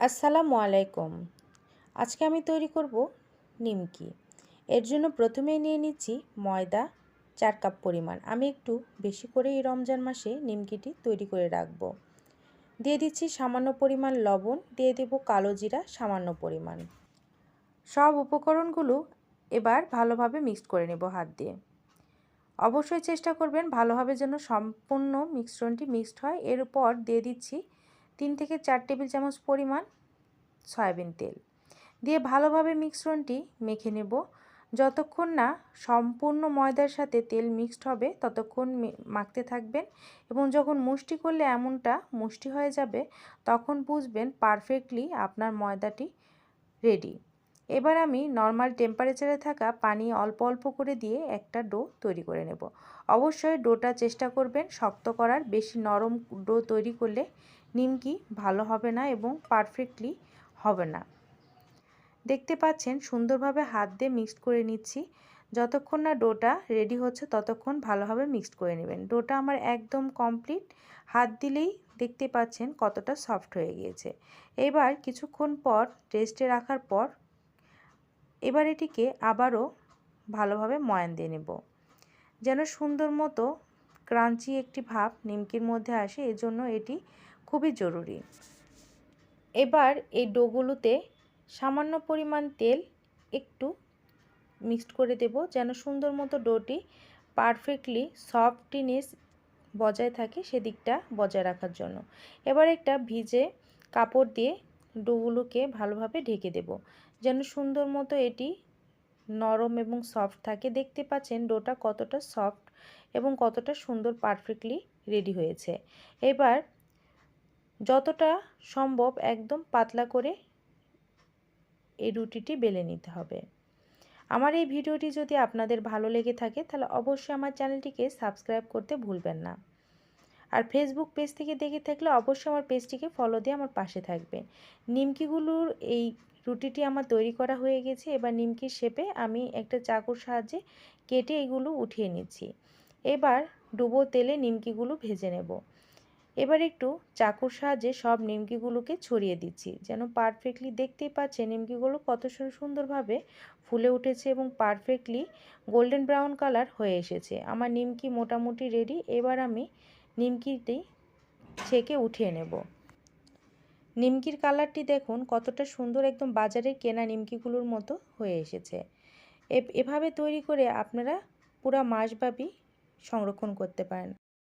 আসসালামু আলাইকুম। আজকে আমি তৈরি করব নিমকি। এর জন্য প্রথমেই নিয়ে নিচ্ছি ময়দা, চার কাপ পরিমাণ। আমি একটু বেশি করে এই রমজান মাসে নিমকিটি তৈরি করে রাখব। দিয়ে দিচ্ছি সামান্য পরিমাণ লবণ, দিয়ে দেব কালো জিরা সামান্য পরিমাণ। সব উপকরণগুলো এবার ভালোভাবে মিক্সড করে নেব হাত দিয়ে। অবশ্যই চেষ্টা করবেন ভালোভাবে যেন সম্পূর্ণ মিশ্রণটি মিক্সড হয়। এরপর দিয়ে দিচ্ছি তিন থেকে চার টেবিল চামচ পরিমাণ সয়াবিন তেল। দিয়ে ভালোভাবে মিশ্রণটি মেখে নেব। যতক্ষণ না সম্পূর্ণ ময়দার সাথে তেল মিক্সড হবে, ততক্ষণ মাখতে থাকবেন এবং যখন মুষ্টি করলে এমনটা মুষ্টি হয়ে যাবে, তখন বুঝবেন পারফেক্টলি আপনার ময়দাটি রেডি এবার আমি নর্মাল টেম্পারেচারে থাকা পানি অল্প অল্প করে দিয়ে একটা ডো তৈরি করে নেব। অবশ্যই ডোটা চেষ্টা করবেন শক্ত করার, বেশি নরম ডো তৈরি করলে নিমকি ভালো হবে না এবং পারফেক্টলি হবে না? দেখতে পাচ্ছেন সুন্দরভাবে হাত দিয়ে মিক্সড করে নিচ্ছি। যতক্ষণ না ডোটা রেডি হচ্ছে ততক্ষণ ভালোভাবে মিক্সড করে নেবেন। ডোটা আমার একদম কমপ্লিট হাত দিলেই দেখতে পাচ্ছেন কতটা সফট হয়ে গিয়েছে। এবার কিছুক্ষণ পর রেস্টে রাখার পর এবার এটিকে আবারও ভালোভাবে ময়ান দিয়ে নেব। যেন সুন্দর মতো ক্রাঞ্চি একটি ভাব নিমকির মধ্যে আসে, এজন্য এটি খুবই জরুরি। এবার এই ডোগুলোতে সামান্য পরিমাণ তেল একটু মিক্সড করে দেব যেন সুন্দর মতো ডোটি পারফেক্টলি সফটিনেস বজায় থাকে সেদিকটা বজায় রাখার জন্য। এবার একটা ভিজে কাপড় দিয়ে ডোগুলোকে ভালোভাবে ঢেকে দেব যেন সুন্দর মতো এটি নরম এবং সফট থাকে। দেখতে পাচ্ছেন ডোটা কতটা সফট এবং কতটা সুন্দর পারফেক্টলি রেডি হয়েছে। এবার যতটা সম্ভব একদম পাতলা করে এই রুটিটি বেলে নিতে হবে। আমার এই ভিডিওটি যদি আপনাদের ভালো লেগে থাকে, তাহলে অবশ্যই আমার চ্যানেলটিকে সাবস্ক্রাইব করতে ভুলবেন না। আর ফেসবুক পেজ থেকে দেখে থাকলে অবশ্যই আমার পেজটিকে ফলো দিয়ে আমার পাশে থাকবেন। নিমকিগুলোর এই রুটিটি আমার তৈরি করা হয়ে গেছে। এবার নিমকির শেপে আমি একটা চাকুর সাহায্যে কেটে এগুলো উঠিয়ে নিচ্ছি। এবার ডুবো তেলে নিমকিগুলো ভেজে নেব। এবার একটু চাকুর সাহায্যে সব নিমকিগুলোকে ছড়িয়ে দিচ্ছি, যেন পারফেক্টলি দেখতেই পাচ্ছে নিমকিগুলো কত সুন্দরভাবে ফুলে উঠেছে এবং পারফেক্টলি গোল্ডেন ব্রাউন কালার হয়ে এসেছে। আমার নিমকি মোটামুটি রেডি এবার আমি নিমকিটি ছেঁকে উঠিয়ে নেব। নিমকির কালারটি দেখুন, কতটা সুন্দর একদম বাজারের কেনা নিমকিগুলোর মতো হয়ে এসেছে। এভাবে তৈরি করে আপনারা পুরা মাসব্যাপী সংরক্ষণ করতে পারেন।